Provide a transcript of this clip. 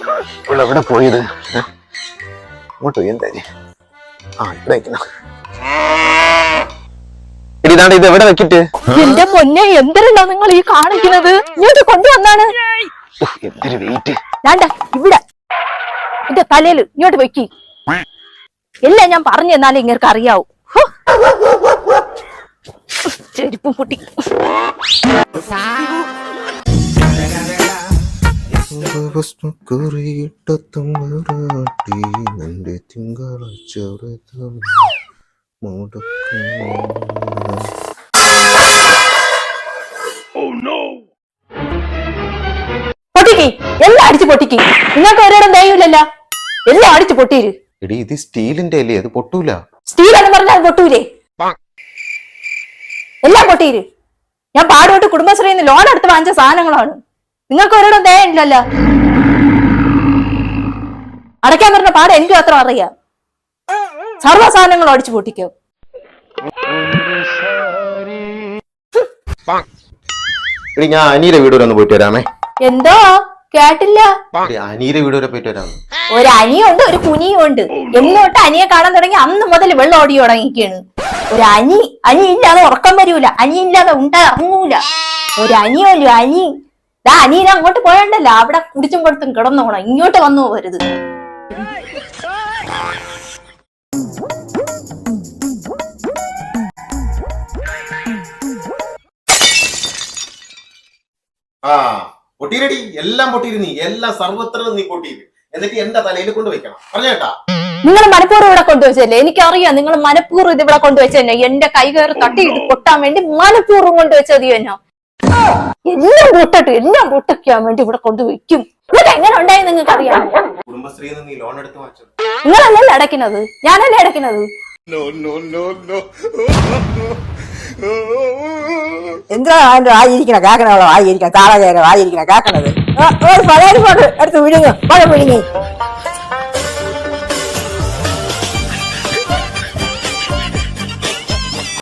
ഇവിടെ എവിടെ പോയത്? ഇങ്ങോട്ട് പോയി എന്തായാലും ആ ഇവിടെ വെക്കണം ഇതാണ്ട് ഇത് എവിടെ വെക്കിട്ട്? എന്റെ മുന്നേ എന്തരണ്ടോ നിങ്ങൾ ഈ കാണിക്കുന്നത്? ഇങ്ങോട്ട് കൊണ്ടുവന്നാണ്. എന്തൊരു വെയിറ്റ് വേണ്ട ഇവിടെ. എന്റെ തലയിൽ ഇങ്ങോട്ട് വെക്കി. എല്ലാം ഞാൻ പറഞ്ഞു തന്നാലേ ഇങ്ങനെ അറിയാവൂ. ചെരുപ്പും ചെരുപ്പും കുറിയിട്ടത്തുമ്പറാട്ടി നിന്റെ തിങ്കളാഴ്ച മുടക്കും പൊട്ടിക്ക്. എല്ലാം അടിച്ചു പൊട്ടിക്ക്. നിങ്ങൾക്ക് ഒരിടം ദയവില്ലല്ല എല്ലാം അടിച്ചു പൊട്ടീര് എടി ഇത് സ്റ്റീലിന്റെ അല്ലേ? അത് പൊട്ടൂല. സ്റ്റീൽ എന്ന് പറഞ്ഞാൽ അത് പൊട്ടൂലേ? എല്ലാം ഞാൻ പാടോട്ട് കുടുംബശ്രീന്ന് ലോൺ എടുത്ത് വാങ്ങിച്ച സാധനങ്ങളാണ്. നിങ്ങൾക്ക് ഒരിടം ദയുണ്ടല്ലോ അടയ്ക്കാൻ പറഞ്ഞ പാട് എനിക്ക് മാത്രം അറിയാം. സർവ സാധനങ്ങൾ അടിച്ചു പൊട്ടിക്കും. ഞാൻ അനിയുടെ വീട് വരെ ഒന്ന് പോയിട്ട് വരാമേ. എന്തോ? കേട്ടില്ല. അനിയുടെ വീട് വരെ പോയിട്ട് വരാം. ഒരു അനിയുണ്ട് ഒരു കുനിയും ഉണ്ട്. എന്നോട്ട് അനിയെ കാണാൻ തുടങ്ങി അന്ന് മുതൽ വെള്ളം ഓടി തുടങ്ങിക്കാണ് ഒരു അനി അനി ഇല്ലാതെ ഉറക്കം വരൂല. അനി ഇല്ലാതെ ഉണ്ട ഇറങ്ങൂല ഒരു അനിയല്ലോ അനി ദാ അനീന അങ്ങോട്ട് പോയണ്ടല്ലോ? അവിടെ കുടിച്ചും കൊടുത്തും കിടന്നോണം ഇങ്ങോട്ട് വന്നു പോരുത്. ആ പൊട്ടീരടി എല്ലാം പൊട്ടിയിരുന്നീ എല്ലാം സർവത്ര നീ പൊട്ടിയിര്. എന്നിട്ട് എന്റെ തലയിൽ കൊണ്ടുവയ്ക്കണം പറഞ്ഞേട്ടാ നിങ്ങൾ മനഃപൂർവം ഇവിടെ കൊണ്ടുവച്ചല്ലേ എനിക്കറിയാം നിങ്ങൾ മനഃപൂർവം ഇത് ഇവിടെ കൊണ്ടുവച്ചന്നെ എന്റെ കൈ കയറി തട്ടി ഇത് പൊട്ടാൻ വേണ്ടി മനഃപൂർവം കൊണ്ടുവച്ചത് തന്നെ എല്ലാം പൊട്ടട്ടു എല്ലാം പൊട്ടയ്ക്കാൻ വേണ്ടി ഇവിടെ കൊണ്ടുവയ്ക്കും. എന്നിട്ട് എങ്ങനെ ഉണ്ടായി നിങ്ങൾക്ക് അറിയാം നിങ്ങളല്ലല്ലോ അടയ്ക്കുന്നത്? ഞാനല്ലേ അടയ്ക്കുന്നത്? എന്താ ആയിരിക്കണ കാക്കണവളോ ആയിരിക്കണ താളകേരോ ആയിരിക്കണ കാക്കണത്? ഒരു പഴയ കൊണ്ട് എടുത്ത് വിഴുങ്ങ് പഴം വിഴുങ്ങി